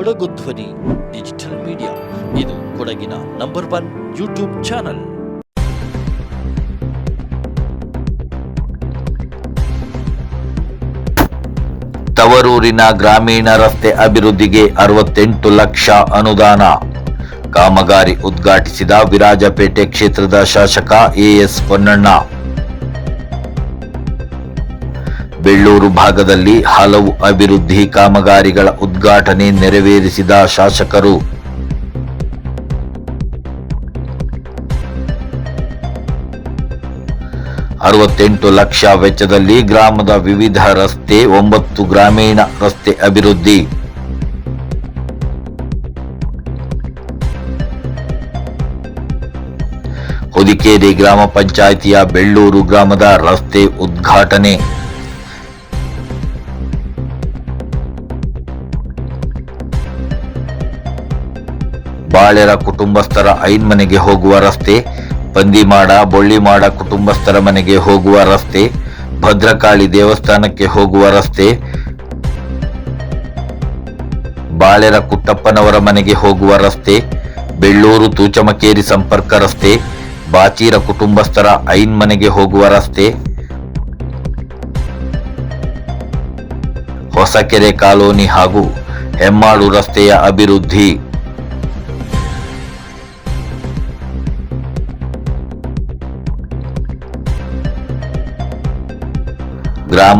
ಕೊಡಗು ಧ್ವನಿ, digital media. ಇದು ಕೊಡಗಿನ ನಂಬರ್ ಒನ್ ಯೂಟ್ಯೂಬ್ ಚಾನಲ್. ತವರೂರಿನ ಗ್ರಾಮೀಣ ರಸ್ತೆ ಅಭಿವೃದ್ಧಿಗೆ ಅರವತ್ತೆಂಟು ಲಕ್ಷ ಅನುದಾನ. ಕಾಮಗಾರಿ ಉದ್ಘಾಟಿಸಿದ ವಿರಾಜಪೇಟೆ ಕ್ಷೇತ್ರದ ಶಾಸಕ ಎಎಸ್ ಪೊನ್ನಣ್ಣ. ಬೆಳ್ಳೂರು ಭಾಗದಲ್ಲಿ ಹಲವು ಅಭಿವೃದ್ಧಿ ಕಾಮಗಾರಿಗಳ ಉದ್ಘಾಟನೆ ನೆರವೇರಿಸಿದ ಶಾಸಕರು. ಅರವತ್ತೆಂಟು ಲಕ್ಷ ವೆಚ್ಚದಲ್ಲಿ ಗ್ರಾಮದ ವಿವಿಧ ರಸ್ತೆ, ಒಂಬತ್ತು ಗ್ರಾಮೀಣ ರಸ್ತೆ ಅಭಿವೃದ್ಧಿ. ಹೊದಿಕೇರಿ ಗ್ರಾಮ ಪಂಚಾಯಿತಿಯ ಬೆಳ್ಳೂರು ಗ್ರಾಮದ ರಸ್ತೆ ಉದ್ಘಾಟನೆ. ಬಾಳೆರ ಕುಟುಂಬಸ್ಥರ ಐನ್ ಮನೆಗೆ ಹೋಗುವ ರಸ್ತೆ, ಬಂದಿಮಾಡ, ಬೊಳ್ಳಿಮಾಡ ಕುಟುಂಬಸ್ಥರ ಮನೆಗೆ ಹೋಗುವ ರಸ್ತೆ, ಭದ್ರಕಾಳಿ ದೇವಸ್ಥಾನಕ್ಕೆ ಹೋಗುವ ರಸ್ತೆ, ಬಾಳೆರ ಕುಟ್ಟಪ್ಪನವರ ಮನೆಗೆ ಹೋಗುವ ರಸ್ತೆ, ಬೆಳ್ಳೂರು ತೂಚಮಕೇರಿ ಸಂಪರ್ಕ ರಸ್ತೆ, ಬಾಚೀರ ಕುಟುಂಬಸ್ಥರ ಐನ್ ಮನೆಗೆ ಹೋಗುವ ರಸ್ತೆ, ಹೊಸಕೆರೆ ಕಾಲೋನಿ ಹಾಗೂ ಹೆಮ್ಮಾಳು ರಸ್ತೆಯ ಅಭಿವೃದ್ಧಿ.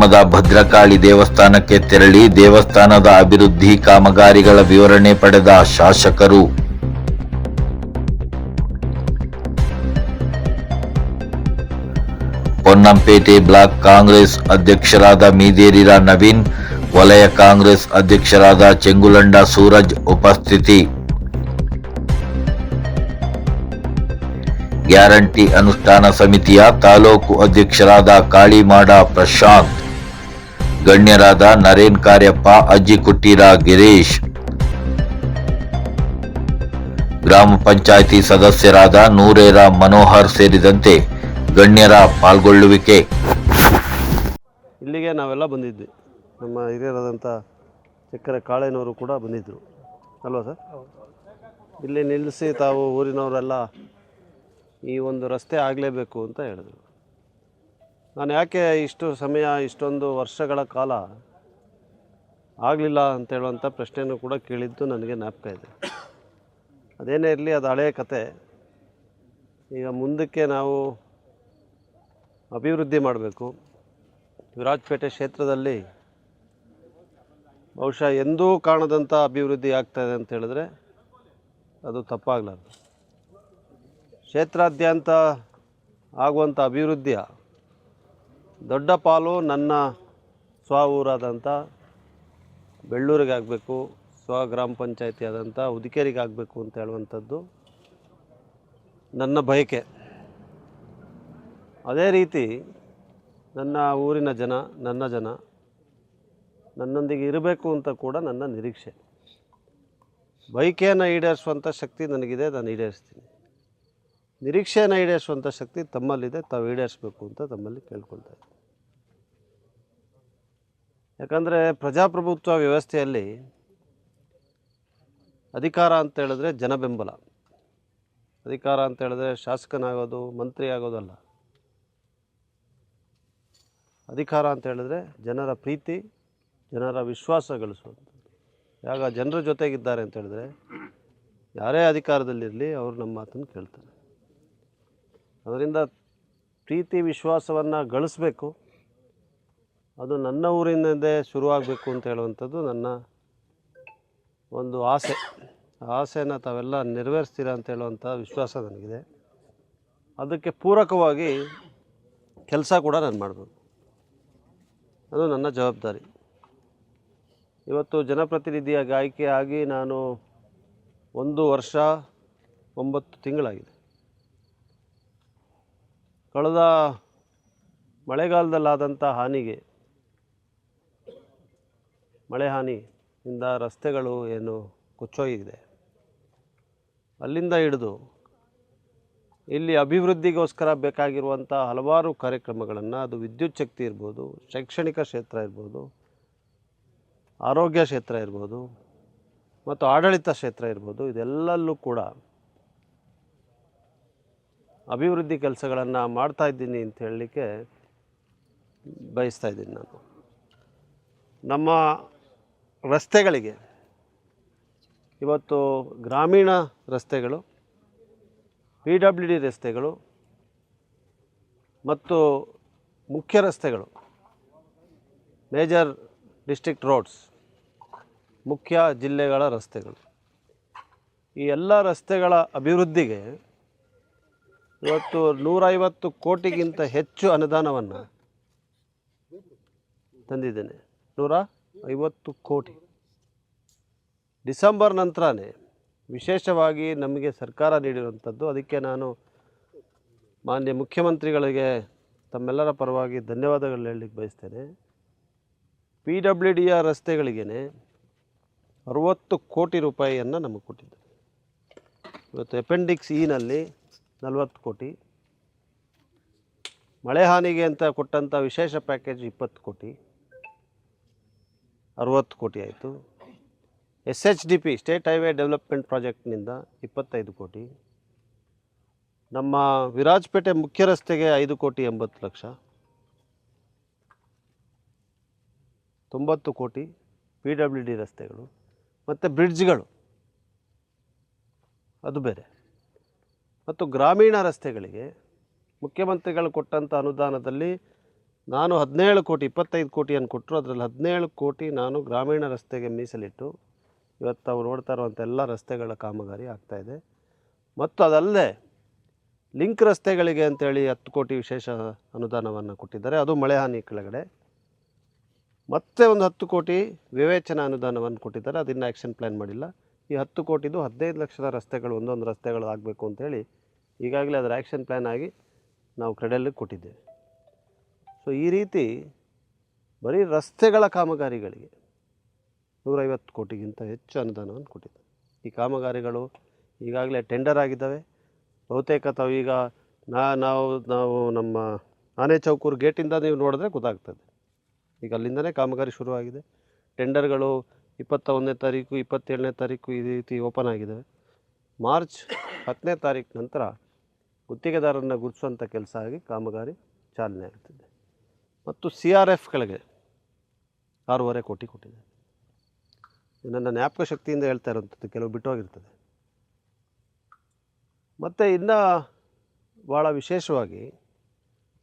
ಗ್ರಾಮದ ಭದ್ರಕಾಳಿ ದೇವಸ್ಥಾನಕ್ಕೆ ತೆರಳಿ ದೇವಸ್ಥಾನದ ಅಭಿವೃದ್ಧಿ ಕಾಮಗಾರಿಗಳ ವಿವರಣೆ ಪಡೆದ ಶಾಸಕರು. ಪೊನ್ನಂಪೇಟೆ ಬ್ಲಾಕ್ ಕಾಂಗ್ರೆಸ್ ಅಧ್ಯಕ್ಷರಾದ ಮೀದೇರಿರ ನವೀನ್, ವಲಯ ಕಾಂಗ್ರೆಸ್ ಅಧ್ಯಕ್ಷರಾದ ಚೆಂಗುಲಂಡ ಸೂರಜ್ ಉಪಸ್ಥಿತಿ. ಗ್ಯಾರಂಟಿ ಅನುಷ್ಠಾನ ಸಮಿತಿಯ ತಾಲೂಕು ಅಧ್ಯಕ್ಷರಾದ ಕಾಳಿಮಾಡ ಪ್ರಶಾಂತ್. ಗಣ್ಯರಾದ ನರೇನ್ ಕಾರ್ಯಪ್ಪ ಅಜ್ಜಿಕುಟ್ಟಿರ ಗಿರೀಶ್. ಗ್ರಾಮ ಪಂಚಾಯಿತಿ ಸದಸ್ಯರಾದ ನೂರೇರ ಮನೋಹರ್ ಸೇರಿದಂತೆ ಗಣ್ಯರ ಪಾಲ್ಗೊಳ್ಳುವಿಕೆ. ಇಲ್ಲಿಗೆ ನಾವೆಲ್ಲ ಬಂದಿದ್ವಿ. ನಮ್ಮ ಹಿರಿಯರಾದಂಥ ಚಕ್ಕರೆ ಕಾಳೆನವರು ಕೂಡ ಬಂದಿದ್ದರು. ಅಲ್ವಾ ಸರ್? ಇಲ್ಲಿ ನಿಲ್ಲಿಸಿ ತಾವು ಊರಿನವರೆಲ್ಲ ಈ ಒಂದು ರಸ್ತೆ ಆಗಲೇಬೇಕು ಅಂತ ಹೇಳಿದ್ರು. ನಾನು ಯಾಕೆ ಇಷ್ಟು ಸಮಯ, ಇಷ್ಟೊಂದು ವರ್ಷಗಳ ಕಾಲ ಆಗಲಿಲ್ಲ ಅಂತ ಹೇಳುವಂಥ ಪ್ರಶ್ನೆಯನ್ನು ಕೂಡ ಕೇಳಿದ್ದು ನನಗೆ ಜ್ಞಾಪಕ ಇದೆ. ಅದೇನೇ ಇರಲಿ, ಅದು ಹಳೆಯ ಕತೆ. ಈಗ ಮುಂದಕ್ಕೆ ನಾವು ಅಭಿವೃದ್ಧಿ ಮಾಡಬೇಕು. ವಿರಾಜಪೇಟೆ ಕ್ಷೇತ್ರದಲ್ಲಿ ಬಹುಶಃ ಎಂದೂ ಕಾಣದಂಥ ಅಭಿವೃದ್ಧಿ ಆಗ್ತಾಯಿದೆ ಅಂತ ಹೇಳಿದ್ರೆ ಅದು ತಪ್ಪಾಗಲಾರ್ದು. ಕ್ಷೇತ್ರಾದ್ಯಂತ ಆಗುವಂಥ ಅಭಿವೃದ್ಧಿಯ ದೊಡ್ಡ ಪಾಲು ನನ್ನ ಸ್ವ ಊರಾದಂಥ ಬೆಳ್ಳೂರಿಗೆ ಆಗಬೇಕು ಸ್ವ ಗ್ರಾಮ ಪಂಚಾಯತಿ ಆದಂಥ ಉದಿಕೇರಿಗೆ ಆಗಬೇಕು ಅಂತ ಹೇಳುವಂಥದ್ದು ನನ್ನ ಬಯಕೆ. ಅದೇ ರೀತಿ ನನ್ನ ಊರಿನ ಜನ, ನನ್ನ ಜನ ನನ್ನೊಂದಿಗೆ ಇರಬೇಕು ಅಂತ ಕೂಡ ನನ್ನ ನಿರೀಕ್ಷೆ. ಬೈಕೆಯನ್ನು ಈಡೇರಿಸುವಂಥ ಶಕ್ತಿ ನನಗಿದೆ, ನಾನು ಈಡೇರಿಸ್ತೀನಿ. ನಿರೀಕ್ಷೆಯನ್ನು ಈಡೇರಿಸುವಂಥ ಶಕ್ತಿ ತಮ್ಮಲ್ಲಿದೆ. ತಾವು ಈಡೇರಿಸಬೇಕು ಅಂತ ತಮ್ಮಲ್ಲಿ ಕೇಳ್ಕೊಳ್ತಾ ಯಾಕಂದರೆ ಪ್ರಜಾಪ್ರಭುತ್ವ ವ್ಯವಸ್ಥೆಯಲ್ಲಿ ಅಧಿಕಾರ ಅಂತ ಹೇಳಿದ್ರೆ ಜನ ಬೆಂಬಲ ಅಧಿಕಾರ ಅಂತ ಹೇಳಿದ್ರೆ ಶಾಸಕನಾಗೋದು ಮಂತ್ರಿ ಆಗೋದಲ್ಲ ಅಧಿಕಾರ ಅಂತ ಹೇಳಿದ್ರೆ ಜನರ ಪ್ರೀತಿ, ಜನರ ವಿಶ್ವಾಸ ಗಳಿಸುವಂಥದ್ದು. ಯಾವಾಗ ಜನರ ಜೊತೆಗಿದ್ದಾರೆ ಅಂತ ಹೇಳಿದ್ರೆ ಯಾರೇ ಅಧಿಕಾರದಲ್ಲಿರಲಿ ಅವರು ನಮ್ಮ ಮಾತನ್ನು ಕೇಳ್ತಾರೆ. ಅದರಿಂದ ಪ್ರೀತಿ ವಿಶ್ವಾಸವನ್ನು ಗಳಿಸ್ಬೇಕು. ಅದು ನನ್ನ ಊರಿನಿಂದೇ ಶುರುವಾಗಬೇಕು ಅಂತ ಹೇಳುವಂಥದ್ದು ನನ್ನ ಒಂದು ಆಸೆ. ಆ ಆಸೆನ ತಾವೆಲ್ಲ ನೆರವೇರಿಸ್ತೀರ ಅಂತ ಹೇಳುವಂಥ ವಿಶ್ವಾಸ ನನಗಿದೆ. ಅದಕ್ಕೆ ಪೂರಕವಾಗಿ ಕೆಲಸ ಕೂಡ ನಾನು ಮಾಡಬೇಕು ಅದು ನನ್ನ ಜವಾಬ್ದಾರಿ. ಇವತ್ತು ಜನಪ್ರತಿನಿಧಿಯಾಗಿ ಆಯ್ಕೆ ಆಗಿ ನಾನು ಒಂದು ವರ್ಷ ಒಂಬತ್ತು ತಿಂಗಳಾಗಿದೆ. ಕಳೆದ ಮಳೆಗಾಲದಲ್ಲಾದಂಥ ಹಾನಿಗೆ, ಮಳೆ ಹಾನಿಯಿಂದ ರಸ್ತೆಗಳು ಏನು ಕೊಚ್ಚೋಗಿದೆ. ಅಲ್ಲಿಂದ ಹಿಡಿದು ಇಲ್ಲಿ ಅಭಿವೃದ್ಧಿಗೋಸ್ಕರ ಬೇಕಾಗಿರುವಂಥ ಹಲವಾರು ಕಾರ್ಯಕ್ರಮಗಳನ್ನು, ಅದು ವಿದ್ಯುತ್ ಶಕ್ತಿ ಇರ್ಬೋದು, ಶೈಕ್ಷಣಿಕ ಕ್ಷೇತ್ರ ಇರ್ಬೋದು, ಆರೋಗ್ಯ ಕ್ಷೇತ್ರ ಇರ್ಬೋದು, ಮತ್ತು ಆಡಳಿತ ಕ್ಷೇತ್ರ ಇರ್ಬೋದು, ಇದೆಲ್ಲಲ್ಲೂ ಕೂಡ ಅಭಿವೃದ್ಧಿ ಕೆಲಸಗಳನ್ನು ಮಾಡ್ತಾ ಇದ್ದೀನಿ ಅಂತ ಹೇಳಲಿಕ್ಕೆ ಬಯಸ್ತಾ ಇದ್ದೀನಿ ನಾನು. ನಮ್ಮ ರಸ್ತೆಗಳಿಗೆ ಇವತ್ತು ಗ್ರಾಮೀಣ ರಸ್ತೆಗಳು ಪಿ ಡಬ್ಲ್ಯೂ ಡಿ ರಸ್ತೆಗಳು ಮತ್ತು ಮುಖ್ಯ ರಸ್ತೆಗಳು, ಮೇಜರ್ ಡಿಸ್ಟ್ರಿಕ್ಟ್ ರೋಡ್ಸ್, ಮುಖ್ಯ ಜಿಲ್ಲೆಗಳ ರಸ್ತೆಗಳು. ಈ ಎಲ್ಲ ರಸ್ತೆಗಳ ಅಭಿವೃದ್ಧಿಗೆ ಇವತ್ತು ನೂರೈವತ್ತು ಕೋಟಿಗಿಂತ ಹೆಚ್ಚು ಅನುದಾನವನ್ನು ತಂದಿದ್ದೇನೆ. ನೂರ ಐವತ್ತು ಕೋಟಿ. ಡಿಸೆಂಬರ್ ನಂತರನೇ ವಿಶೇಷವಾಗಿ ನಮಗೆ ಸರ್ಕಾರ ನೀಡಿರುವಂಥದ್ದು, ಅದಕ್ಕೆ ನಾನು ಮಾನ್ಯ ಮುಖ್ಯಮಂತ್ರಿಗಳಿಗೆ ತಮ್ಮೆಲ್ಲರ ಪರವಾಗಿ ಧನ್ಯವಾದಗಳು ಹೇಳಲಿಕ್ಕೆ ಬಯಸ್ತೇನೆ. ಪಿ ಡಬ್ಲ್ಯೂ ಡಿಯ ರಸ್ತೆಗಳಿಗೇ ಅರುವತ್ತು ಕೋಟಿ ರೂಪಾಯಿಯನ್ನು ನಮಗೆ ಕೊಟ್ಟಿದ್ದಾರೆ. ಇವತ್ತು ಅಪೆಂಡಿಕ್ಸ್ ಇನಲ್ಲಿ ನಲವತ್ತು ಕೋಟಿ. ಮಳೆ ಹಾನಿಗೆ ಅಂತ ಕೊಟ್ಟಂಥ ವಿಶೇಷ ಪ್ಯಾಕೇಜ್ ಇಪ್ಪತ್ತು ಕೋಟಿ. ಅರುವತ್ತು ಕೋಟಿ ಆಯಿತು. S H D P state highway development ಪ್ರಾಜೆಕ್ಟ್ನಿಂದ ಇಪ್ಪತ್ತೈದು ಕೋಟಿ. ನಮ್ಮ ವಿರಾಜಪೇಟೆ ಮುಖ್ಯ ರಸ್ತೆಗೆ ಐದು ಕೋಟಿ ಎಂಬತ್ತು ಲಕ್ಷ. ತೊಂಬತ್ತು ಕೋಟಿ ಪಿ ಡಬ್ಲ್ಯೂ ಡಿ ರಸ್ತೆಗಳು. ಮತ್ತು ಬ್ರಿಡ್ಜ್ಗಳು. ಅದು ಬೇರೆ. ಮತ್ತು ಗ್ರಾಮೀಣ ರಸ್ತೆಗಳಿಗೆ ಮುಖ್ಯಮಂತ್ರಿಗಳು ಕೊಟ್ಟಂಥ ಅನುದಾನದಲ್ಲಿ ನಾನು ಹದಿನೇಳು ಕೋಟಿ, ಇಪ್ಪತ್ತೈದು ಕೋಟಿಯನ್ನು ಕೊಟ್ಟರು. ಅದರಲ್ಲಿ ಹದಿನೇಳು ಕೋಟಿ ನಾನು ಗ್ರಾಮೀಣ ರಸ್ತೆಗೆ ಮೀಸಲಿಟ್ಟು ಇವತ್ತು ಅವ್ರು ನೋಡ್ತಾ ಇರುವಂಥ ಎಲ್ಲ ರಸ್ತೆಗಳ ಕಾಮಗಾರಿ ಆಗ್ತಾಯಿದೆ ಮತ್ತು ಅದಲ್ಲದೆ ಲಿಂಕ್ ರಸ್ತೆಗಳಿಗೆ ಅಂತೇಳಿ ಹತ್ತು ಕೋಟಿ ವಿಶೇಷ ಅನುದಾನವನ್ನು ಕೊಟ್ಟಿದ್ದಾರೆ. ಅದು ಮಳೆ ಹಾನಿ ಕೆಳಗಡೆ. ಮತ್ತೆ ಒಂದು ಹತ್ತು ಕೋಟಿ ವಿವೇಚನಾ ಅನುದಾನವನ್ನು ಕೊಟ್ಟಿದ್ದಾರೆ. ಅದನ್ನು ಆ್ಯಕ್ಷನ್ ಪ್ಲ್ಯಾನ್ ಮಾಡಿಲ್ಲ. ಈ ಹತ್ತು ಕೋಟಿದು ಹದಿನೈದು ಲಕ್ಷದ ರಸ್ತೆಗಳು, ಒಂದೊಂದು ರಸ್ತೆಗಳು ಆಗಬೇಕು ಅಂತೇಳಿ ಈಗಾಗಲೇ ಅದರ ಆ್ಯಕ್ಷನ್ ಪ್ಲ್ಯಾನ್ ಆಗಿ ನಾವು ಕ್ರೆಡಲ್ಲಿ ಕೊಟ್ಟಿದ್ದೇವೆ. ಸೊ ಈ ರೀತಿ ಬರೀ ರಸ್ತೆಗಳ ಕಾಮಗಾರಿಗಳಿಗೆ ನೂರೈವತ್ತು ಕೋಟಿಗಿಂತ ಹೆಚ್ಚು ಅನುದಾನವನ್ನು ಕೊಟ್ಟಿದ್ದಾರೆ ಈ ಕಾಮಗಾರಿಗಳು ಈಗಾಗಲೇ ಟೆಂಡರ್ ಆಗಿದ್ದಾವೆ. ಬಹುತೇಕ ತಾವು ಈಗ ನಾ, ನಾವು ನಾವು ನಮ್ಮ ಆನೆ ಚೌಕೂರು ಗೇಟಿಂದ ನೀವು ನೋಡಿದ್ರೆ ಗೊತ್ತಾಗ್ತದೆ. ಈಗ ಅಲ್ಲಿಂದನೇ ಕಾಮಗಾರಿ ಶುರುವಾಗಿದೆ. ಟೆಂಡರ್ಗಳು ಇಪ್ಪತ್ತ ಒಂದನೇ ತಾರೀಕು, ಇಪ್ಪತ್ತೇಳನೇ ತಾರೀಕು ಈ ರೀತಿ ಓಪನ್ ಆಗಿದೆ ಮಾರ್ಚ್ ಹತ್ತನೇ ತಾರೀಕು ನಂತರ ಗುತ್ತಿಗೆದಾರರನ್ನು ಗುರುತಿಸುವಂಥ ಕೆಲಸ ಆಗಿ ಕಾಮಗಾರಿ ಚಾಲನೆ ಆಗ್ತಿದೆ. ಮತ್ತು ಸಿ ಆರ್ ಎಫ್ಗಳಿಗೆ ಆರೂವರೆ ಕೋಟಿ ಕೊಟ್ಟಿದೆ. ನನ್ನ ಜ್ಞಾಪಕ ಶಕ್ತಿಯಿಂದ ಹೇಳ್ತಾ ಇರೋವಂಥದ್ದು, ಕೆಲವು ಬಿಟ್ಟೋಗಿರ್ತದೆ. ಮತ್ತು ಇನ್ನು ಭಾಳ ವಿಶೇಷವಾಗಿ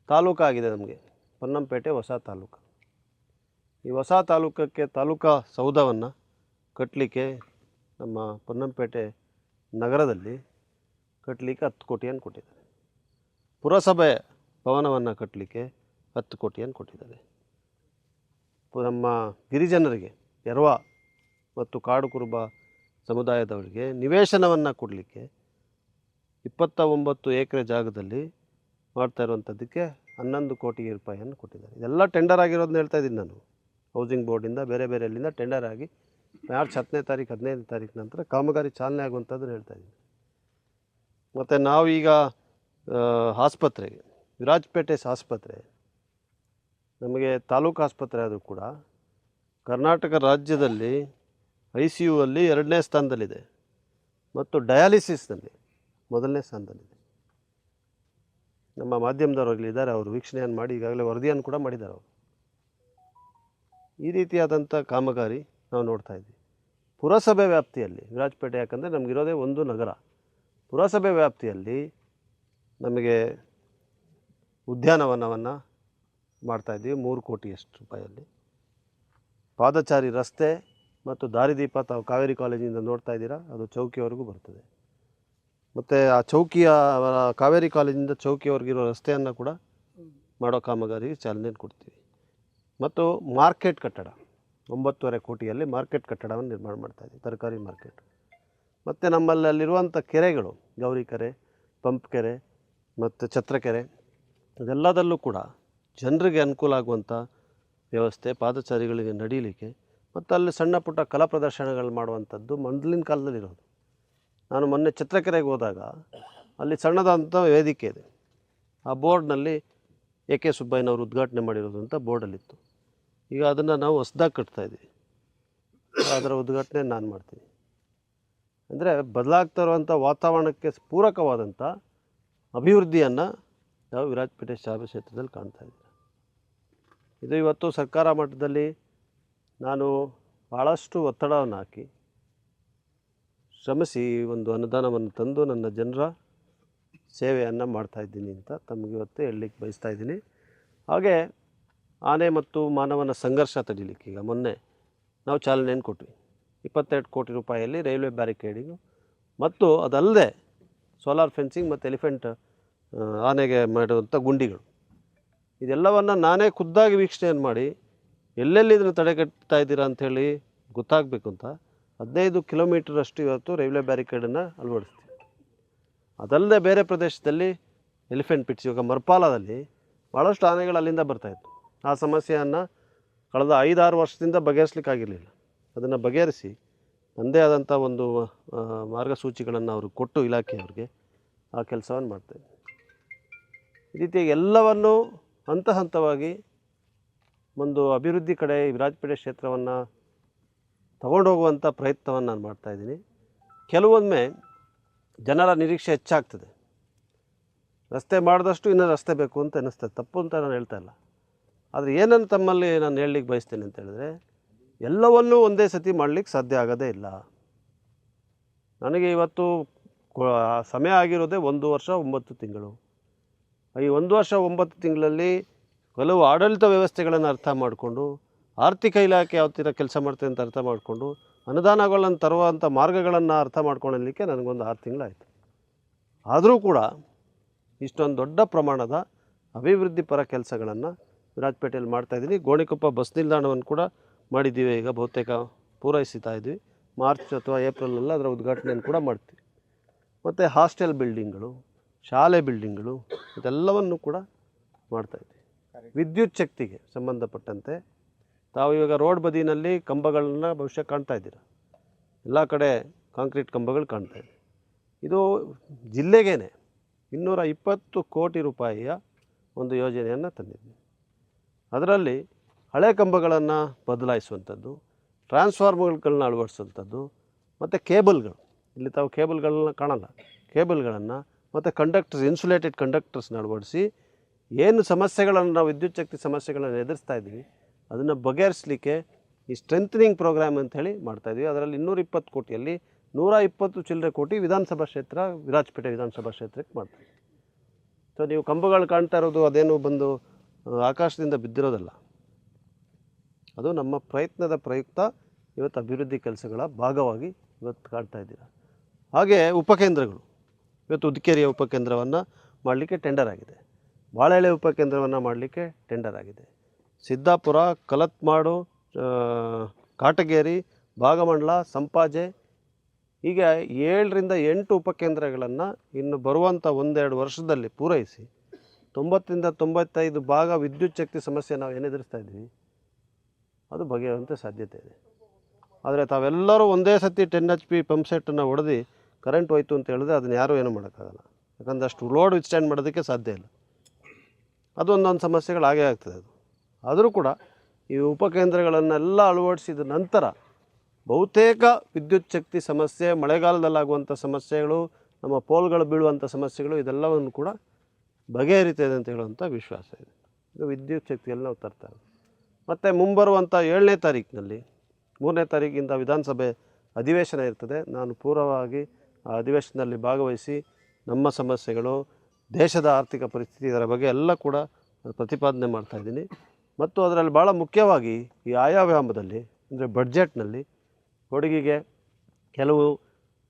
ತಾಲೂಕಾಗಿದೆ ನಮಗೆ. ಪೊನ್ನಂಪೇಟೆ ಹೊಸ ತಾಲೂಕು. ಈ ಹೊಸ ತಾಲೂಕಕ್ಕೆ ತಾಲೂಕಾ ಸೌಧವನ್ನು ಕಟ್ಟಲಿಕ್ಕೆ ನಮ್ಮ ಪೊನ್ನಂಪೇಟೆ ನಗರದಲ್ಲಿ ಕಟ್ಟಲಿಕ್ಕೆ ಹತ್ತು ಕೋಟಿಯನ್ನು ಕೊಟ್ಟಿದ್ದಾರೆ. ಪುರಸಭೆ ಭವನವನ್ನು ಕಟ್ಟಲಿಕ್ಕೆ ಹತ್ತು ಕೋಟಿಯನ್ನು ಕೊಟ್ಟಿದ್ದಾರೆ. ನಮ್ಮ ಗಿರಿಜನರಿಗೆ ಎರವ ಮತ್ತು ಕಾಡು ಕುರುಬ ಸಮುದಾಯದವರಿಗೆ ನಿವೇಶನವನ್ನು ಕೊಡಲಿಕ್ಕೆ ಇಪ್ಪತ್ತ ಒಂಬತ್ತು ಎಕರೆ ಜಾಗದಲ್ಲಿ ಮಾಡ್ತಾ ಇರುವಂಥದ್ದಕ್ಕೆ ಹನ್ನೊಂದು ಕೋಟಿ ರೂಪಾಯಿಯನ್ನು ಕೊಟ್ಟಿದ್ದಾರೆ. ಇದೆಲ್ಲ ಟೆಂಡರ್ ಆಗಿರೋದನ್ನ ಹೇಳ್ತಾ ಇದ್ದೀನಿ ನಾನು. ಹೌಸಿಂಗ್ ಬೋರ್ಡಿಂದ ಬೇರೆ ಬೇರೆ ಅಲ್ಲಿಂದ ಟೆಂಡರ್ ಆಗಿ ಮಾರ್ಚ್ ಹತ್ತನೇ ತಾರೀಕು ಹದಿನೈದನೇ ತಾರೀಕು ನಂತರ ಕಾಮಗಾರಿ ಚಾಲನೆ ಆಗುವಂಥದ್ದನ್ನು ಹೇಳ್ತಾ ಇದ್ದೀನಿ. ಮತ್ತು ಆ, ಆಸ್ಪತ್ರೆಗೆ ವಿರಾಜಪೇಟೆ ಆಸ್ಪತ್ರೆ, ನಮಗೆ ತಾಲೂಕು ಆಸ್ಪತ್ರೆ ಆದರೂ ಕೂಡ ಕರ್ನಾಟಕ ರಾಜ್ಯದಲ್ಲಿ ಐ ಸಿ ಯು ಅಲ್ಲಿ ಎರಡನೇ ಸ್ಥಾನದಲ್ಲಿದೆ ಮತ್ತು ಡಯಾಲಿಸಿಸ್ನಲ್ಲಿ ಮೊದಲನೇ ಸ್ಥಾನದಲ್ಲಿದೆ. ನಮ್ಮ ಮಾಧ್ಯಮದವರು ಇದ್ದಾರೆ ಅವರು ವೀಕ್ಷಣೆಯನ್ನು ಮಾಡಿ ಈಗಾಗಲೇ ವರದಿಯನ್ನು ಕೂಡ ಮಾಡಿದ್ದಾರೆ ಅವರು. ಈ ರೀತಿಯಾದಂಥ ಕಾಮಗಾರಿ ನಾವು ನೋಡ್ತಾ ಇದ್ವಿ ಪುರಸಭೆ ವ್ಯಾಪ್ತಿಯಲ್ಲಿ, ವಿರಾಜಪೇಟೆ ಯಾಕಂದರೆ ನಮಗಿರೋದೇ ಒಂದು ನಗರ. ಪುರಸಭೆ ವ್ಯಾಪ್ತಿಯಲ್ಲಿ ನಮಗೆ ಉದ್ಯಾನವನವನ್ನು ಮಾಡ್ತಾಯಿದ್ದೀವಿ ಮೂರು ಕೋಟಿಯಷ್ಟು ರೂಪಾಯಲ್ಲಿ. ಪಾದಚಾರಿ ರಸ್ತೆ ಮತ್ತು ದಾರಿದೀಪ ತಾವು ಕಾವೇರಿ ಕಾಲೇಜಿಂದ ನೋಡ್ತಾ ಇದ್ದೀರಾ, ಅದು ಚೌಕಿಯವರೆಗೂ ಬರ್ತದೆ. ಮತ್ತು ಆ ಚೌಕಿಯ ಕಾವೇರಿ ಕಾಲೇಜಿಂದ ಚೌಕಿಯವರೆಗಿರೋ ರಸ್ತೆಯನ್ನು ಕೂಡ ಮಾಡೋ ಕಾಮಗಾರಿಗೆ ಚಾಲನೆ ಕೊಡ್ತೀವಿ. ಮತ್ತು ಮಾರ್ಕೆಟ್ ಕಟ್ಟಡ, ಒಂಬತ್ತುವರೆ ಕೋಟಿಯಲ್ಲಿ ಮಾರ್ಕೆಟ್ ಕಟ್ಟಡವನ್ನು ನಿರ್ಮಾಣ ಮಾಡ್ತಾಯಿದ್ದೀವಿ ತರಕಾರಿ ಮಾರ್ಕೆಟ್. ಮತ್ತು ನಮ್ಮಲ್ಲಿ ಅಲ್ಲಿರುವಂಥ ಕೆರೆಗಳು, ಗೌರಿ ಕೆರೆ, ಪಂಪ್ ಕೆರೆ ಮತ್ತು ಛತ್ರಕೆರೆ, ಇದೆಲ್ಲದಲ್ಲೂ ಕೂಡ ಜನರಿಗೆ ಅನುಕೂಲ ಆಗುವಂಥ ವ್ಯವಸ್ಥೆ ಪಾದಚಾರಿಗಳಿಗೆ ನಡೀಲಿಕ್ಕೆ ಮತ್ತು ಅಲ್ಲಿ ಸಣ್ಣ ಪುಟ್ಟ ಕಲಾ ಪ್ರದರ್ಶನಗಳು ಮಾಡುವಂಥದ್ದು ಮೊದಲಿನ ಕಾಲದಲ್ಲಿರೋದು. ನಾನು ಮೊನ್ನೆ ಚಿತ್ರಕೆರೆಗೆ ಹೋದಾಗ ಅಲ್ಲಿ ಸಣ್ಣದಾದಂಥ ವೇದಿಕೆ ಇದೆ. ಆ ಬೋರ್ಡ್ನಲ್ಲಿ ಎ ಕೆ ಸುಬ್ಬಯ್ಯನವರು ಉದ್ಘಾಟನೆ ಮಾಡಿರೋದು ಅಂತ ಬೋರ್ಡಲ್ಲಿತ್ತು. ಈಗ ಅದನ್ನು ನಾವು ಹೊಸ್ದಾಗಿ ಕಟ್ತಾ ಇದ್ದೀವಿ. ಅದರ ಉದ್ಘಾಟನೆ ನಾನು ಮಾಡ್ತೀನಿ. ಅಂದರೆ ಬದಲಾಗ್ತಾ ಇರುವಂಥ ವಾತಾವರಣಕ್ಕೆ ಪೂರಕವಾದಂಥ ಅಭಿವೃದ್ಧಿಯನ್ನು ನಾವು ವಿರಾಜಪೇಟೆ ಶಾಲೆ ಕ್ಷೇತ್ರದಲ್ಲಿ ಕಾಣ್ತಾ ಇದ್ದೀವಿ ಇದು ಇವತ್ತು ಸರ್ಕಾರ ಮಟ್ಟದಲ್ಲಿ ನಾನು ಭಾಳಷ್ಟು ಒತ್ತಡವನ್ನು ಹಾಕಿ ಶ್ರಮಿಸಿ ಒಂದು ಅನುದಾನವನ್ನು ತಂದು ನನ್ನ ಜನರ ಸೇವೆಯನ್ನು ಮಾಡ್ತಾಯಿದ್ದೀನಿ ಅಂತ ತಮಗೆ ಇವತ್ತು ಹೇಳಲಿಕ್ಕೆ ಬಯಸ್ತಾ ಇದ್ದೀನಿ. ಹಾಗೆ ಆನೆ ಮತ್ತು ಮಾನವನ ಸಂಘರ್ಷ ತಡಿಲಿಕ್ಕೆ ಈಗ ಮೊನ್ನೆ ನಾವು ಚಾಲನೆಯನ್ನು ಕೊಟ್ವಿ. ಇಪ್ಪತ್ತೆರಡು ಕೋಟಿ ರೂಪಾಯಿಯಲ್ಲಿ ರೈಲ್ವೆ ಬ್ಯಾರಿಕೇಡಿಂಗು ಮತ್ತು ಅದಲ್ಲದೆ ಸೋಲಾರ್ ಫೆನ್ಸಿಂಗ್ ಮತ್ತು ಎಲಿಫೆಂಟ್ ಆನೆಗೆ ಮಾಡುವಂಥ ಗುಂಡಿಗಳು. ಇದೆಲ್ಲವನ್ನು ನಾನೇ ಖುದ್ದಾಗಿ ವೀಕ್ಷಣೆಯನ್ನು ಮಾಡಿ ಎಲ್ಲೆಲ್ಲಿ ಇದನ್ನು ತಡೆಗಟ್ತಾ ಇದ್ದೀರಾ ಅಂಥೇಳಿ ಗೊತ್ತಾಗಬೇಕು ಅಂತ ಹದಿನೈದು ಕಿಲೋಮೀಟ್ರಷ್ಟು ಇವತ್ತು ರೈಲ್ವೆ ಬ್ಯಾರಿಕೇಡನ್ನು ಅಳವಡಿಸ್ತೀವಿ. ಅದಲ್ಲದೆ ಬೇರೆ ಪ್ರದೇಶದಲ್ಲಿ ಎಲಿಫೆಂಟ್ ಪಿಟ್ಸ್, ಇವಾಗ ಮರ್ಪಾಲದಲ್ಲಿ ಭಾಳಷ್ಟು ಆನೆಗಳು ಅಲ್ಲಿಂದ ಬರ್ತಾಯಿತ್ತು ಆ ಸಮಸ್ಯೆಯನ್ನು ಕಳೆದ ಐದಾರು ವರ್ಷದಿಂದ ಬಗೆಹರಿಸ್ಲಿಕ್ಕಾಗಿರಲಿಲ್ಲ. ಅದನ್ನು ಬಗೆಹರಿಸಿ ನನ್ನದೇ ಆದಂಥ ಒಂದು ಮಾರ್ಗಸೂಚಿಗಳನ್ನು ಅವರು ಕೊಟ್ಟು ಇಲಾಖೆಯವ್ರಿಗೆ ಆ ಕೆಲಸವನ್ನು ಮಾಡ್ತೇವೆ ಈ ರೀತಿ ಎಲ್ಲವನ್ನೂ ಹಂತ ಹಂತವಾಗಿ ಒಂದು ಅಭಿವೃದ್ಧಿ ಕಡೆ ವಿರಾಜಪೇಟೆ ಕ್ಷೇತ್ರವನ್ನು ತಗೊಂಡೋಗುವಂಥ ಪ್ರಯತ್ನವನ್ನು ನಾನು ಮಾಡ್ತಾಯಿದ್ದೀನಿ ಕೆಲವೊಮ್ಮೆ ಜನರ ನಿರೀಕ್ಷೆ ಹೆಚ್ಚಾಗ್ತದೆ. ರಸ್ತೆ ಮಾಡಿದಷ್ಟು ಇನ್ನೂ ರಸ್ತೆ ಬೇಕು ಅಂತ ಅನ್ನಿಸ್ತದೆ. ತಪ್ಪು ಅಂತ ನಾನು ಹೇಳ್ತಾ ಇಲ್ಲ. ಆದರೆ ಏನನ್ನು ತಮ್ಮಲ್ಲಿ ನಾನು ಹೇಳಲಿಕ್ಕೆ ಬಯಸ್ತೇನೆ ಅಂತ ಹೇಳಿದ್ರೆ, ಎಲ್ಲವನ್ನೂ ಒಂದೇ ಸತಿ ಮಾಡಲಿಕ್ಕೆ ಸಾಧ್ಯ ಆಗೋದೇ ಇಲ್ಲ. ನನಗೆ ಇವತ್ತು ಸಮಯ ಆಗಿರೋದೇ ಒಂದು ವರ್ಷ, ಒಂಬತ್ತು ತಿಂಗಳು. ಈ ಒಂದು ವರ್ಷ ಒಂಬತ್ತು ತಿಂಗಳಲ್ಲಿ ಹಲವು ಆಡಳಿತ ವ್ಯವಸ್ಥೆಗಳನ್ನು ಅರ್ಥ ಮಾಡಿಕೊಂಡು ಆರ್ಥಿಕ ಇಲಾಖೆ ಯಾವ ಕೆಲಸ ಮಾಡ್ತದೆ ಅಂತ ಅರ್ಥ ಮಾಡಿಕೊಂಡು ಅನುದಾನಗಳನ್ನು ತರುವಂಥ ಮಾರ್ಗಗಳನ್ನು ಅರ್ಥ ಮಾಡ್ಕೊಳ್ಳಲಿಕ್ಕೆ ನನಗೊಂದು ಆರು ತಿಂಗಳಾಯಿತು. ಆದರೂ ಕೂಡ ಇಷ್ಟೊಂದು ದೊಡ್ಡ ಪ್ರಮಾಣದ ಅಭಿವೃದ್ಧಿ ಪರ ಕೆಲಸಗಳನ್ನು ವಿರಾಜಪೇಟೆಯಲ್ಲಿ ಮಾಡ್ತಾಯಿದ್ದೀನಿ ಗೋಣಿಕೊಪ್ಪ ಬಸ್ ನಿಲ್ದಾಣವನ್ನು ಕೂಡ ಮಾಡಿದ್ದೀವಿ. ಈಗ ಬಹುತೇಕ ಪೂರೈಸುತ್ತಾ ಇದ್ವಿ. ಮಾರ್ಚ್ ಅಥವಾ ಏಪ್ರಿಲಲ್ಲಿ ಅದರ ಉದ್ಘಾಟನೆಯನ್ನು ಕೂಡ ಮಾಡ್ತೀವಿ. ಮತ್ತು ಹಾಸ್ಟೆಲ್ ಬಿಲ್ಡಿಂಗ್ಗಳು ಶಾಲೆ ಬಿಲ್ಡಿಂಗ್ಗಳು ಇದೆಲ್ಲವನ್ನು ಕೂಡ ಮಾಡ್ತಾಯಿದ್ವಿ ವಿದ್ಯುತ್ ಶಕ್ತಿಗೆ ಸಂಬಂಧಪಟ್ಟಂತೆ ತಾವು ಇವಾಗ ರೋಡ್ ಬದಿನಲ್ಲಿ ಕಂಬಗಳನ್ನ ಬಹುಶಃ ಕಾಣ್ತಾ ಇದ್ದೀರ? ಎಲ್ಲ ಕಡೆ ಕಾಂಕ್ರೀಟ್ ಕಂಬಗಳು ಕಾಣ್ತಾ ಇದೆ. ಇದು ಜಿಲ್ಲೆಗೇನೆ ಇನ್ನೂರ ಇಪ್ಪತ್ತು ಕೋಟಿ ರೂಪಾಯಿಯ ಒಂದು ಯೋಜನೆಯನ್ನು ತಂದಿದ್ವಿ ಅದರಲ್ಲಿ ಹಳೆ ಕಂಬಗಳನ್ನು ಬದಲಾಯಿಸುವಂಥದ್ದು ಟ್ರಾನ್ಸ್ಫಾರ್ಮರ್ಗಳನ್ನ ಅಳವಡಿಸುವಂಥದ್ದು ಮತ್ತು ಕೇಬಲ್ಗಳು. ಇಲ್ಲಿ ತಾವು ಕೇಬಲ್ಗಳನ್ನ ಕಾಣಲ್ಲ. ಕೇಬಲ್ಗಳನ್ನು ಮತ್ತು ಕಂಡಕ್ಟರ್ಸ್ ಇನ್ಸುಲೇಟೆಡ್ ಕಂಡಕ್ಟರ್ಸ್ನ ಅಳವಡಿಸಿ ಏನು ಸಮಸ್ಯೆಗಳನ್ನು ನಾವು ವಿದ್ಯುತ್ ಶಕ್ತಿ ಸಮಸ್ಯೆಗಳನ್ನು ಎದುರಿಸ್ತಾ ಇದ್ದೀವಿ, ಅದನ್ನು ಬಗೆಹರಿಸಲಿಕ್ಕೆ ಈ ಸ್ಟ್ರೆಂಥನಿಂಗ್ ಪ್ರೋಗ್ರಾಮ್ ಅಂಥೇಳಿ ಮಾಡ್ತಾಯಿದ್ವಿ ಅದರಲ್ಲಿ ಇನ್ನೂರ ಇಪ್ಪತ್ತು ಕೋಟಿಯಲ್ಲಿ ನೂರ ಇಪ್ಪತ್ತು ಚಿಲ್ಲರೆ ಕೋಟಿ ವಿಧಾನಸಭಾ ಕ್ಷೇತ್ರ, ವಿರಾಜಪೇಟೆ ವಿಧಾನಸಭಾ ಕ್ಷೇತ್ರಕ್ಕೆ ಮಾಡ್ತೀವಿ ಸೊ ನೀವು ಕಂಬಗಳು ಕಾಣ್ತಾ ಇರೋದು ಅದೇನು ಬಂದು ಆಕಾಶದಿಂದ ಬಿದ್ದಿರೋದಲ್ಲ. ಅದು ನಮ್ಮ ಪ್ರಯತ್ನದ ಪ್ರಯುಕ್ತ ಇವತ್ತು ಅಭಿವೃದ್ಧಿ ಕೆಲಸಗಳ ಭಾಗವಾಗಿ ಇವತ್ತು ಕಾಣ್ತಾ ಇದ್ದೀರ. ಹಾಗೆ ಉಪಕೇಂದ್ರಗಳು. ಇವತ್ತು ಉದ್ಕೇರಿಯ ಉಪಕೇಂದ್ರವನ್ನು ಮಾಡಲಿಕ್ಕೆ ಟೆಂಡರ್ ಆಗಿದೆ. ಬಾಳೆಳೆ ಉಪಕೇಂದ್ರವನ್ನು ಮಾಡಲಿಕ್ಕೆ ಟೆಂಡರ್ ಆಗಿದೆ. ಸಿದ್ದಾಪುರ, ಕಲತ್ಮಾಡು ಕಾಟಗೇರಿ, ಭಾಗಮಂಡಲ, ಸಂಪಾಜೆ ಹೀಗೆ ಏಳರಿಂದ ಎಂಟು ಉಪಕೇಂದ್ರಗಳನ್ನು ಇನ್ನು ಬರುವಂಥ ಒಂದೆರಡು ವರ್ಷದಲ್ಲಿ ಪೂರೈಸಿ ತೊಂಬತ್ತರಿಂದ ತೊಂಬತ್ತೈದು ಭಾಗ ವಿದ್ಯುತ್ ಶಕ್ತಿ ಸಮಸ್ಯೆ ನಾವು ಏನು ಎದುರಿಸ್ತಾ ಇದ್ದೀವಿ, ಅದು ಬಗೆಹರುವಂಥ ಸಾಧ್ಯತೆ ಇದೆ. ಆದರೆ ತಾವೆಲ್ಲರೂ ಒಂದೇ ಸತಿ ಟೆನ್ ಎಚ್ ಪಿ ಪಂಪ್ ಸೆಟ್ಟನ್ನು ಹೊಡೆದು ಕರೆಂಟ್ ಹೋಯ್ತು ಅಂತ ಹೇಳಿದ್ರೆ ಅದನ್ನ ಯಾರೂ ಏನು ಮಾಡೋಕ್ಕಾಗಲ್ಲ. ಯಾಕಂದರೆ ಅಷ್ಟು ಲೋಡ್ ವಿಸ್ಟ್ಯಾಂಡ್ ಮಾಡೋದಕ್ಕೆ ಸಾಧ್ಯ ಇಲ್ಲ. ಅದೊಂದೊಂದು ಸಮಸ್ಯೆಗಳು ಹಾಗೇ ಆಗ್ತದೆ ಅದು. ಆದರೂ ಕೂಡ ಈ ಉಪಕೇಂದ್ರಗಳನ್ನೆಲ್ಲ ಅಳವಡಿಸಿದ ನಂತರ ಬಹುತೇಕ ವಿದ್ಯುತ್ ಶಕ್ತಿ ಸಮಸ್ಯೆ, ಮಳೆಗಾಲದಲ್ಲಾಗುವಂಥ ಸಮಸ್ಯೆಗಳು, ನಮ್ಮ ಪೋಲ್ಗಳು ಬೀಳುವಂಥ ಸಮಸ್ಯೆಗಳು, ಇದೆಲ್ಲವನ್ನು ಕೂಡ ಬಗೆಹರಿತದೆ ಅಂತ ಹೇಳುವಂಥ ವಿಶ್ವಾಸ ಇದೆ. ಇದು ವಿದ್ಯುತ್ ಶಕ್ತಿಯಲ್ಲಿ ನಾವು ತರ್ತಾರೆ ಮತ್ತು ಮುಂಬರುವಂಥ ಏಳನೇ ತಾರೀಕಿನಲ್ಲಿ, ಮೂರನೇ ತಾರೀಕಿಂದ ವಿಧಾನಸಭೆ ಅಧಿವೇಶನ ಇರ್ತದೆ. ನಾನು ಪೂರ್ವವಾಗಿ ಅಧಿವೇಶನದಲ್ಲಿ ಭಾಗವಹಿಸಿ ನಮ್ಮ ಸಮಸ್ಯೆಗಳು, ದೇಶದ ಆರ್ಥಿಕ ಪರಿಸ್ಥಿತಿ ಇದರ ಬಗ್ಗೆ ಎಲ್ಲ ಕೂಡ ಪ್ರತಿಪಾದನೆ ಮಾಡ್ತಾಯಿದ್ದೀನಿ ಮತ್ತು ಅದರಲ್ಲಿ ಭಾಳ ಮುಖ್ಯವಾಗಿ ಈ ಆಯಾವ್ಯಾಮದಲ್ಲಿ, ಅಂದರೆ ಬಡ್ಜೆಟ್ನಲ್ಲಿ ಕೊಡಗಿಗೆ ಕೆಲವು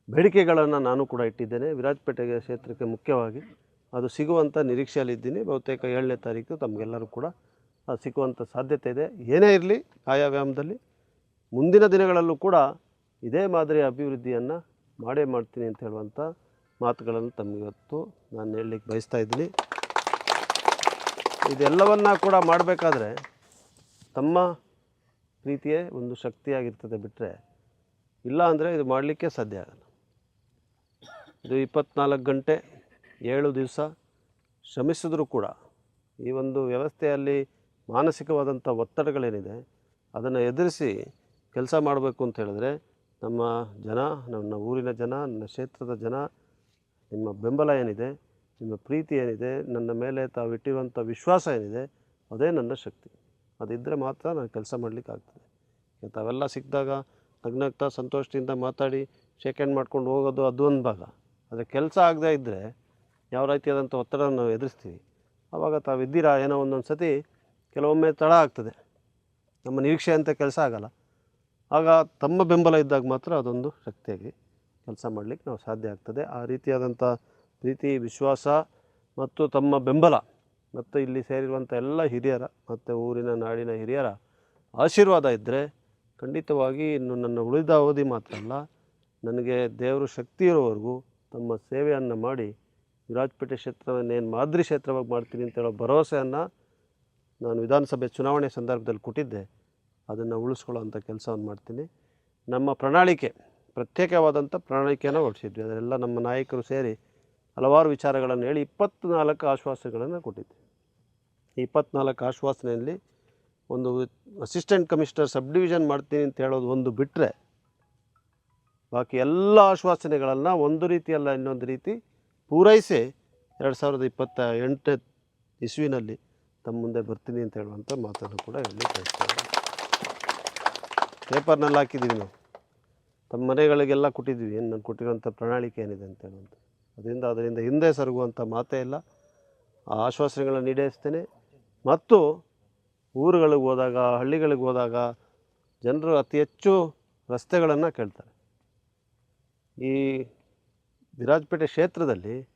ಬೇಡಿಕೆಗಳನ್ನು ನಾನು ಕೂಡ ಇಟ್ಟಿದ್ದೇನೆ. ವಿರಾಜಪೇಟೆಗೆ ಕ್ಷೇತ್ರಕ್ಕೆ ಮುಖ್ಯವಾಗಿ ಅದು ಸಿಗುವಂಥ ನಿರೀಕ್ಷೆಯಲ್ಲಿದ್ದೀನಿ ಬಹುತೇಕ ಏಳನೇ ತಾರೀಕು ತಮಗೆಲ್ಲರೂ ಕೂಡ ಅದು ಸಿಗುವಂಥ ಸಾಧ್ಯತೆ ಇದೆ. ಏನೇ ಇರಲಿ, ಆಯಾವ್ಯಾಮದಲ್ಲಿ ಮುಂದಿನ ದಿನಗಳಲ್ಲೂ ಕೂಡ ಇದೇ ಮಾದರಿಯ ಅಭಿವೃದ್ಧಿಯನ್ನು ಮಾಡೇ ಮಾಡ್ತೀನಿ ಅಂತ ಹೇಳುವಂಥ ಮಾತುಗಳನ್ನು ತಮಗಿವತ್ತು ನಾನು ಹೇಳಲಿಕ್ಕೆ ಬಯಸ್ತಾ ಇದ್ದೀನಿ. ಇದೆಲ್ಲವನ್ನ ಕೂಡ ಮಾಡಬೇಕಾದ್ರೆ ತಮ್ಮ ಪ್ರೀತಿಯೇ ಒಂದು ಶಕ್ತಿಯಾಗಿರ್ತದೆ ಬಿಟ್ಟರೆ ಇಲ್ಲ ಅಂದರೆ ಇದು ಮಾಡಲಿಕ್ಕೆ ಸಾಧ್ಯ ಆಗಲ್ಲ. ಇದು ಇಪ್ಪತ್ನಾಲ್ಕು ಗಂಟೆ ಏಳು ದಿವಸ ಶ್ರಮಿಸಿದ್ರೂ ಕೂಡ ಈ ಒಂದು ವ್ಯವಸ್ಥೆಯಲ್ಲಿ ಮಾನಸಿಕವಾದಂಥ ಒತ್ತಡಗಳೇನಿದೆ ಅದನ್ನು ಎದುರಿಸಿ ಕೆಲಸ ಮಾಡಬೇಕು ಅಂತ ಹೇಳಿದ್ರೆ ನಮ್ಮ ಜನ ನನ್ನ ಊರಿನ ಜನ, ನನ್ನ ಕ್ಷೇತ್ರದ ಜನ, ನಿಮ್ಮ ಬೆಂಬಲ ಏನಿದೆ, ನಿಮ್ಮ ಪ್ರೀತಿ ಏನಿದೆ, ನನ್ನ ಮೇಲೆ ತಾವು ಇಟ್ಟಿರುವಂಥ ವಿಶ್ವಾಸ ಏನಿದೆ, ಅದೇ ನನ್ನ ಶಕ್ತಿ. ಅದಿದ್ದರೆ ಮಾತ್ರ ನಾನು ಕೆಲಸ ಮಾಡಲಿಕ್ಕೆ ಈಗ ತಾವೆಲ್ಲ ಸಿಕ್ಕಿದಾಗ ನಗ್ನಗ್ತಾ ಸಂತೋಷದಿಂದ ಮಾತಾಡಿ ಶೇಕ್ ಹ್ಯಾಂಡ್ ಮಾಡ್ಕೊಂಡು ಹೋಗೋದು ಅದು ಒಂದು ಭಾಗ. ಆದರೆ ಕೆಲಸ ಆಗದೇ ಇದ್ದರೆ ಯಾವ ರೀತಿಯಾದಂಥ ಒತ್ತಡ ನಾವು ಎದುರಿಸ್ತೀವಿ. ಆವಾಗ ತಾವು ಇದ್ದೀರಾ ಏನೋ ಒಂದೊಂದು ಸತಿ ಕೆಲವೊಮ್ಮೆ ತಡ ಆಗ್ತದೆ. ನಮ್ಮ ನಿರೀಕ್ಷೆ ಅಂತ ಕೆಲಸ ಆಗಲ್ಲ. ಆಗ ತಮ್ಮ ಬೆಂಬಲ ಇದ್ದಾಗ ಮಾತ್ರ ಅದೊಂದು ಶಕ್ತಿಯಾಗಿ ಕೆಲಸ ಮಾಡಲಿಕ್ಕೆ ನಾವು ಸಾಧ್ಯ ಆಗ್ತದೆ. ಆ ರೀತಿಯಾದಂಥ ಪ್ರೀತಿ, ವಿಶ್ವಾಸ ಮತ್ತು ತಮ್ಮ ಬೆಂಬಲ ಮತ್ತು ಇಲ್ಲಿ ಸೇರಿರುವಂಥ ಎಲ್ಲ ಹಿರಿಯರ ಮತ್ತು ಊರಿನ ನಾಡಿನ ಹಿರಿಯರ ಆಶೀರ್ವಾದ ಇದ್ದರೆ ಖಂಡಿತವಾಗಿ ಇನ್ನು ನನ್ನ ಉಳಿದ ಅವಧಿ ಮಾತ್ರ ಅಲ್ಲ, ನನಗೆ ದೇವರು ಶಕ್ತಿ ಇರೋವರೆಗೂ ತಮ್ಮ ಸೇವೆಯನ್ನು ಮಾಡಿ ವಿರಾಜಪೇಟೆ ಕ್ಷೇತ್ರವನ್ನೇನು ಮಾದರಿ ಕ್ಷೇತ್ರವಾಗಿ ಮಾಡ್ತೀನಿ ಅಂತ ಹೇಳೋ ಭರವಸೆಯನ್ನು ನಾನು ವಿಧಾನಸಭೆ ಚುನಾವಣೆ ಸಂದರ್ಭದಲ್ಲಿ ಕೊಟ್ಟಿದ್ದೆ. ಅದನ್ನು ಉಳಿಸ್ಕೊಳ್ಳೋವಂಥ ಕೆಲಸವನ್ನು ಮಾಡ್ತೀನಿ. ನಮ್ಮ ಪ್ರಣಾಳಿಕೆ, ಪ್ರತ್ಯೇಕವಾದಂಥ ಪ್ರಣಾಳಿಕೆಯನ್ನು ಹೊರಡಿಸಿದ್ವಿ ಅದರೆಲ್ಲ ನಮ್ಮ ನಾಯಕರು ಸೇರಿ ಹಲವಾರು ವಿಚಾರಗಳನ್ನು ಹೇಳಿ ಇಪ್ಪತ್ತ್ನಾಲ್ಕು ಆಶ್ವಾಸನೆಗಳನ್ನು ಕೊಟ್ಟಿದ್ವಿ. ಈ ಇಪ್ಪತ್ನಾಲ್ಕು ಆಶ್ವಾಸನೆಯಲ್ಲಿ ಒಂದು ಅಸಿಸ್ಟೆಂಟ್ ಕಮಿಷನರ್ ಸಬ್ ಡಿವಿಷನ್ ಮಾಡ್ತೀನಿ ಅಂತ ಹೇಳೋದು ಒಂದು ಬಿಟ್ಟರೆ ಬಾಕಿ ಎಲ್ಲ ಆಶ್ವಾಸನೆಗಳನ್ನು ಒಂದು ರೀತಿಯಲ್ಲ ಇನ್ನೊಂದು ರೀತಿ ಪೂರೈಸಿ ಎರಡು ಸಾವಿರದ ಇಪ್ಪತ್ತ ಎಂಟನೇ ಇಸ್ವಿನಲ್ಲಿ ತಮ್ಮ ಮುಂದೆ ಬರ್ತೀನಿ ಅಂತ ಹೇಳುವಂಥ ಮಾತನ್ನು ಕೂಡ ಹೇಳಿ ಕಳಿಸ್ತಾರೆ ಪೇಪರ್ನಲ್ಲಿ ಹಾಕಿದ್ದೀವಿ ನಾವು. ತಮ್ಮ ಮನೆಗಳಿಗೆಲ್ಲ ಕೊಟ್ಟಿದ್ವಿ ಏನು ನಾನು ಕೊಟ್ಟಿರುವಂಥ ಪ್ರಣಾಳಿಕೆ ಏನಿದೆ ಅಂತ ಹೇಳುವಂಥ ಅದರಿಂದ ಅದರಿಂದ ಹಿಂದೆ ಸರಗುವಂಥ ಮಾತೇ ಇಲ್ಲ. ಆ ಆಶ್ವಾಸನೆಗಳನ್ನು ಈಡೇರಿಸ್ತೇನೆ. ಮತ್ತು ಊರುಗಳಿಗೆ ಹೋದಾಗ, ಹಳ್ಳಿಗಳಿಗೆ ಹೋದಾಗ ಜನರು ಅತಿ ಹೆಚ್ಚು ರಸ್ತೆಗಳನ್ನು ಕೇಳ್ತಾರೆ. ಈ ವಿರಾಜಪೇಟೆ ಕ್ಷೇತ್ರದಲ್ಲಿ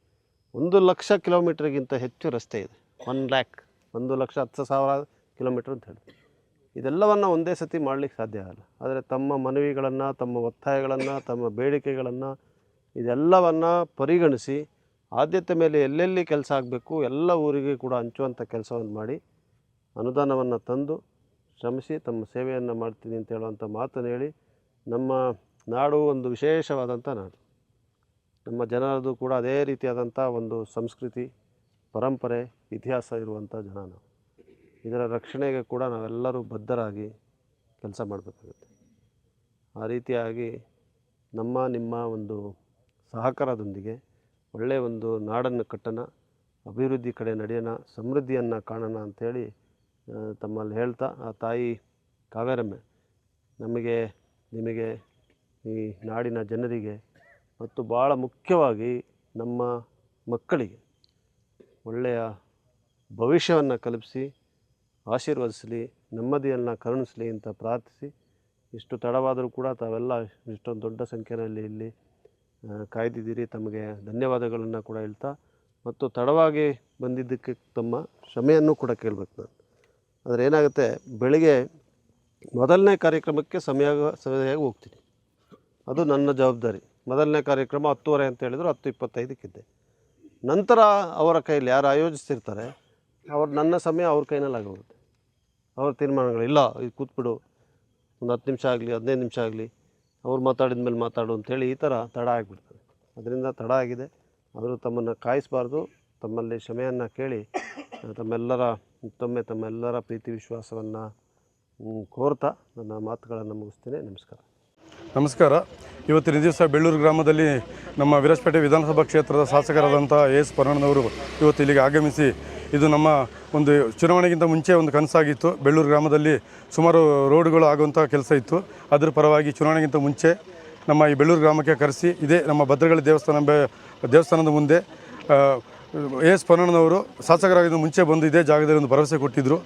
ಒಂದು ಲಕ್ಷ ಕಿಲೋಮೀಟ್ರಿಗಿಂತ ಹೆಚ್ಚು ರಸ್ತೆ ಇದೆ. ಒನ್ ಲ್ಯಾಕ್, ಒಂದು ಲಕ್ಷ ಹತ್ತು ಸಾವಿರ ಕಿಲೋಮೀಟ್ರ್ ಅಂತ ಹೇಳಿ ಇದೆಲ್ಲವನ್ನು ಒಂದೇ ಸತಿ ಮಾಡಲಿಕ್ಕೆ ಸಾಧ್ಯ ಆಗಲ್ಲ. ಆದರೆ ತಮ್ಮ ಮನವಿಗಳನ್ನು, ತಮ್ಮ ಒತ್ತಾಯಗಳನ್ನು, ತಮ್ಮ ಬೇಡಿಕೆಗಳನ್ನು ಇದೆಲ್ಲವನ್ನು ಪರಿಗಣಿಸಿ ಆದ್ಯತೆ ಮೇಲೆ ಎಲ್ಲೆಲ್ಲಿ ಕೆಲಸ ಆಗಬೇಕು, ಎಲ್ಲ ಊರಿಗೆ ಕೂಡ ಹಂಚುವಂಥ ಕೆಲಸವನ್ನು ಮಾಡಿ ಅನುದಾನವನ್ನು ತಂದು ಶ್ರಮಿಸಿ ತಮ್ಮ ಸೇವೆಯನ್ನು ಮಾಡ್ತೀನಿ ಅಂತ ಹೇಳುವಂಥ ಮಾತನ್ನು ಹೇಳಿ ನಮ್ಮ ನಾಡು ಒಂದು ವಿಶೇಷವಾದಂಥ ನಾಡು. ನಮ್ಮ ಜನರದು ಕೂಡ ಅದೇ ರೀತಿಯಾದಂಥ ಒಂದು ಸಂಸ್ಕೃತಿ, ಪರಂಪರೆ, ಇತಿಹಾಸ ಇರುವಂಥ ಜನ ನಾವು. ಇದರ ರಕ್ಷಣೆಗೆ ಕೂಡ ನಾವೆಲ್ಲರೂ ಬದ್ಧರಾಗಿ ಕೆಲಸ ಮಾಡಬೇಕಾಗುತ್ತೆ. ಆ ರೀತಿಯಾಗಿ ನಮ್ಮ, ನಿಮ್ಮ ಒಂದು ಸಹಕಾರದೊಂದಿಗೆ ಒಳ್ಳೆಯ ಒಂದು ನಾಡನ್ನು ಕಟ್ಟೋಣ, ಅಭಿವೃದ್ಧಿ ಕಡೆ ನಡೆಯೋಣ, ಸಮೃದ್ಧಿಯನ್ನು ಕಾಣೋಣ ಅಂಥೇಳಿ ತಮ್ಮಲ್ಲಿ ಹೇಳ್ತಾ, ಆ ತಾಯಿ ಕಾವೇರಮ್ಮೆ ನಮಗೆ, ನಿಮಗೆ ಈ ನಾಡಿನ ಜನರಿಗೆ ಮತ್ತು ಭಾಳ ಮುಖ್ಯವಾಗಿ ನಮ್ಮ ಮಕ್ಕಳಿಗೆ ಒಳ್ಳೆಯ ಭವಿಷ್ಯವನ್ನು ಕಲ್ಪಿಸಿ ಆಶೀರ್ವದಿಸಲಿ, ನೆಮ್ಮದಿಯನ್ನು ಕರುಣಿಸಲಿ ಅಂತ ಪ್ರಾರ್ಥಿಸಿ. ಇಷ್ಟು ತಡವಾದರೂ ಕೂಡ ತಾವೆಲ್ಲ ಇಷ್ಟೊಂದು ದೊಡ್ಡ ಸಂಖ್ಯೆಯಲ್ಲಿ ಇಲ್ಲಿ ಕಾಯ್ದಿದ್ದೀರಿ. ತಮಗೆ ಧನ್ಯವಾದಗಳನ್ನು ಕೂಡ ಹೇಳ್ತಾ, ಮತ್ತು ತಡವಾಗಿ ಬಂದಿದ್ದಕ್ಕೆ ತಮ್ಮ ಕ್ಷಮೆಯನ್ನು ಕೂಡ ಕೇಳಬೇಕು ನಾನು. ಆದರೆ ಏನಾಗುತ್ತೆ, ಬೆಳಿಗ್ಗೆ ಮೊದಲನೇ ಕಾರ್ಯಕ್ರಮಕ್ಕೆ ಸಮಯ ಸರಿಯಾಗಿ ಹೋಗ್ತೀನಿ. ಅದು ನನ್ನ ಜವಾಬ್ದಾರಿ. ಮೊದಲನೇ ಕಾರ್ಯಕ್ರಮ ಹತ್ತುವರೆ ಅಂತ ಹೇಳಿದ್ರು, ಹತ್ತು ಇಪ್ಪತ್ತೈದಕ್ಕಿದ್ದೆ. ನಂತರ ಅವರ ಕೈಯಲ್ಲಿ ಯಾರು ಆಯೋಜಿಸ್ತಿರ್ತಾರೆ ಅವ್ರು ನನ್ನ ಸಮಯ ಅವ್ರ ಕೈನಲ್ಲಿ ಆಗೋಗುತ್ತೆ. ಅವ್ರ ತೀರ್ಮಾನಗಳು, ಇಲ್ಲ ಇದು ಕೂತ್ಬಿಡು, ಒಂದು ಹತ್ತು ನಿಮಿಷ ಆಗಲಿ, ಹದಿನೈದು ನಿಮಿಷ ಆಗಲಿ, ಅವ್ರು ಮಾತಾಡಿದ ಮೇಲೆ ಮಾತಾಡು ಅಂತೇಳಿ ಈ ಥರ ತಡ ಆಗಿಬಿಡ್ತದೆ. ಅದರಿಂದ ತಡ ಆಗಿದೆ. ಅವರು ತಮ್ಮನ್ನು ಕಾಯಿಸಬಾರ್ದು. ತಮ್ಮಲ್ಲಿ ಕ್ಷಮೆಯನ್ನು ಕೇಳಿ, ತಮ್ಮೆಲ್ಲರ ಮತ್ತೊಮ್ಮೆ ತಮ್ಮೆಲ್ಲರ ಪ್ರೀತಿ ವಿಶ್ವಾಸವನ್ನು ಕೋರ್ತಾ ನನ್ನ ಮಾತುಗಳನ್ನು ಮುಗಿಸ್ತೇನೆ. ನಮಸ್ಕಾರ. ನಮಸ್ಕಾರ. ಇವತ್ತಿನ ದಿವಸ ಬೆಳ್ಳೂರು ಗ್ರಾಮದಲ್ಲಿ ನಮ್ಮ ವಿರಾಜಪೇಟೆ ವಿಧಾನಸಭಾ ಕ್ಷೇತ್ರದ ಶಾಸಕರಾದಂಥ ಎ ಎಸ್ ಪರಣನವರು ಇವತ್ತು ಇಲ್ಲಿಗೆ ಆಗಮಿಸಿ ಇದು ನಮ್ಮ ಒಂದು ಚುನಾವಣೆಗಿಂತ ಮುಂಚೆ ಒಂದು ಕನಸಾಗಿತ್ತು. ಬೆಳ್ಳೂರು ಗ್ರಾಮದಲ್ಲಿ ಸುಮಾರು ರೋಡ್ಗಳು ಆಗುವಂಥ ಕೆಲಸ ಇತ್ತು. ಅದರ ಪರವಾಗಿ ಚುನಾವಣೆಗಿಂತ ಮುಂಚೆ ನಮ್ಮ ಈ ಬೆಳ್ಳೂರು ಗ್ರಾಮಕ್ಕೆ ಕರೆಸಿ, ಇದೇ ನಮ್ಮ ಭದ್ರಗಳ ದೇವಸ್ಥಾನ ದೇವಸ್ಥಾನದ ಮುಂದೆ ಎ ಎಸ್ ಪನ್ನಣ್ಣನವರು ಶಾಸಕರಾಗಿದ್ದ ಮುಂಚೆ ಬಂದು ಇದೇ ಜಾಗದಲ್ಲಿ ಒಂದು ಭರವಸೆ ಕೊಟ್ಟಿದ್ದರು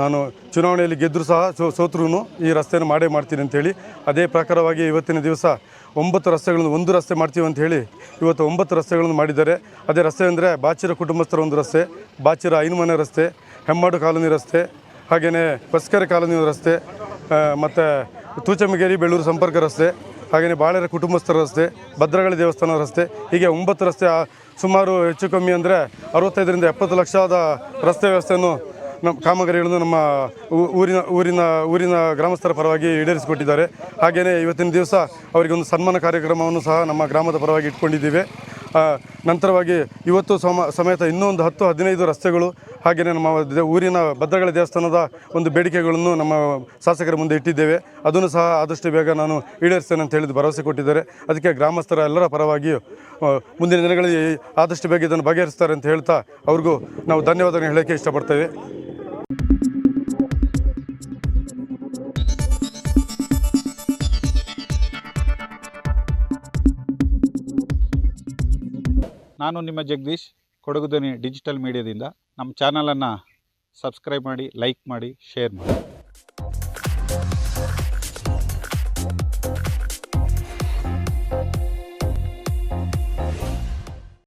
ನಾನು ಚುನಾವಣೆಯಲ್ಲಿ ಗೆದ್ದರೂ ಸಹ ಸೋತ್ರೂ ಈ ರಸ್ತೆಯನ್ನು ಮಾಡೇ ಮಾಡ್ತೀನಿ ಅಂತೇಳಿ. ಅದೇ ಪ್ರಕಾರವಾಗಿ ಇವತ್ತಿನ ದಿವಸ ಒಂಬತ್ತು ರಸ್ತೆಗಳನ್ನು ಒಂದು ರಸ್ತೆ ಮಾಡ್ತೀವಿ ಅಂತ ಹೇಳಿ ಇವತ್ತು ಒಂಬತ್ತು ರಸ್ತೆಗಳನ್ನು ಮಾಡಿದ್ದಾರೆ. ಅದೇ ರಸ್ತೆ ಅಂದರೆ ಬಾಚಿರ ಕುಟುಂಬಸ್ಥರ ಒಂದು ರಸ್ತೆ, ಬಾಚಿರ ಐನುಮನೆ ರಸ್ತೆ, ಹೆಮ್ಮಾಡು ಕಾಲೋನಿ ರಸ್ತೆ ಹಾಗೆಯೇ ಹೊಸ್ಕೆರೆ ಕಾಲೋನಿ ರಸ್ತೆ ಮತ್ತು ತೂಚಮಗೇರಿ ಬೆಳ್ಳೂರು ಸಂಪರ್ಕ ರಸ್ತೆ ಹಾಗೆಯೇ ಬಾಳೆರ ಕುಟುಂಬಸ್ಥರ ರಸ್ತೆ, ಭದ್ರಗಳಿ ದೇವಸ್ಥಾನ ರಸ್ತೆ, ಹೀಗೆ ಒಂಬತ್ತು ರಸ್ತೆ ಸುಮಾರು ಹೆಚ್ಚು ಕಮ್ಮಿ ಅಂದರೆ ಅರವತ್ತೈದರಿಂದ ಎಪ್ಪತ್ತು ಲಕ್ಷದ ರಸ್ತೆ ವ್ಯವಸ್ಥೆಯನ್ನು ನಮ್ಮ ಕಾಮಗಾರಿಗಳನ್ನು ನಮ್ಮ ಊರಿನ ಊರಿನ ಊರಿನ ಗ್ರಾಮಸ್ಥರ ಪರವಾಗಿ ಈಡೇರಿಸಿಕೊಟ್ಟಿದ್ದಾರೆ. ಹಾಗೆಯೇ ಇವತ್ತಿನ ದಿವಸ ಅವರಿಗೆ ಒಂದು ಸನ್ಮಾನ ಕಾರ್ಯಕ್ರಮವನ್ನು ಸಹ ನಮ್ಮ ಗ್ರಾಮದ ಪರವಾಗಿ ಇಟ್ಕೊಂಡಿದ್ದೀವಿ. ನಂತರವಾಗಿ ಇವತ್ತು ಸಮ, ಸಮೇತ ಇನ್ನೊಂದು ಹತ್ತು, ಹದಿನೈದು ರಸ್ತೆಗಳು ಹಾಗೆಯೇ ನಮ್ಮ ಊರಿನ ಭದ್ರಗಳ ದೇವಸ್ಥಾನದ ಒಂದು ಬೇಡಿಕೆಗಳನ್ನು ನಮ್ಮ ಶಾಸಕರ ಮುಂದೆ ಇಟ್ಟಿದ್ದೇವೆ. ಅದನ್ನು ಸಹ ಆದಷ್ಟು ಬೇಗ ನಾನು ಈಡೇರಿಸ್ತೇನೆ ಅಂತ ಹೇಳಿದ ಭರವಸೆ ಕೊಟ್ಟಿದ್ದಾರೆ. ಅದಕ್ಕೆ ಗ್ರಾಮಸ್ಥರ ಎಲ್ಲರ ಪರವಾಗಿ ಮುಂದಿನ ದಿನಗಳಲ್ಲಿ ಆದಷ್ಟು ಬೇಗ ಇದನ್ನು ಬಗೆಹರಿಸ್ತಾರೆ ಅಂತ ಹೇಳ್ತಾ ಅವ್ರಿಗೂ ನಾವು ಧನ್ಯವಾದಗಳನ್ನು ಹೇಳೋಕ್ಕೆ ಇಷ್ಟಪಡ್ತೇವೆ. ನಾನು ನಿಮ್ಮ ಜಗದೀಶ್. ಕೊಡಗು ಧ್ವನಿ ಡಿಜಿಟಲ್ ಮೀಡಿಯಾದಿಂದ ನಮ್ಮ ಚಾನಲನ್ನು ಸಬ್ಸ್ಕ್ರೈಬ್ ಮಾಡಿ ಲೈಕ್ ಮಾಡಿ ಶೇರ್ ಮಾಡಿ.